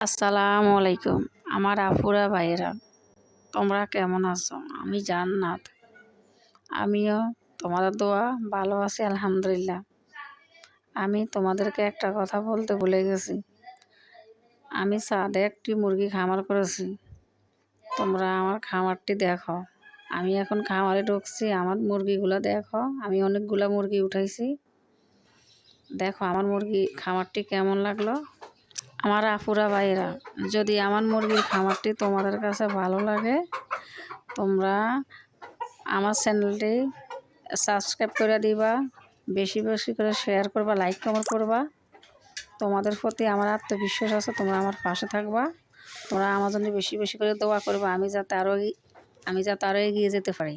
আসসালামু আলাইকুম। আমার আফুরা ভাইয়েরা, তোমরা কেমন আছো? আমি জান্নাত। আমিও তোমাদের দোয়া, ভালো আছি, আলহামদুলিল্লাহ। আমি তোমাদেরকে একটা কথা বলতে ভুলে গেছি। আমি ছাদে একটি মুরগি খামার করেছি। তোমরা আমার খামারটি দেখো। আমি এখন খামারে ঢুকছি, আমার মুরগিগুলো দেখো। আমি অনেকগুলো মুরগি উঠাইছি। দেখো আমার মুরগি খামারটি কেমন লাগল? আমার আপুরা ভাইরা যদি আমার মুরগির খামারটি তোমাদের কাছে ভালো লাগে, তোমরা আমার চ্যানেলটি সাবস্ক্রাইব করে দিবা, বেশি বেশি করে শেয়ার করবা লাইক কমেন্ট করবা। তোমাদের প্রতি আমার আত্মবিশ্বাস আছে, তোমরা আমার পাশে থাকবা। তোমরা আমার জন্য বেশি বেশি করে দোয়া করবা, আমি যাতে আরও আমি যাতে আরও এগিয়ে যেতে পারি।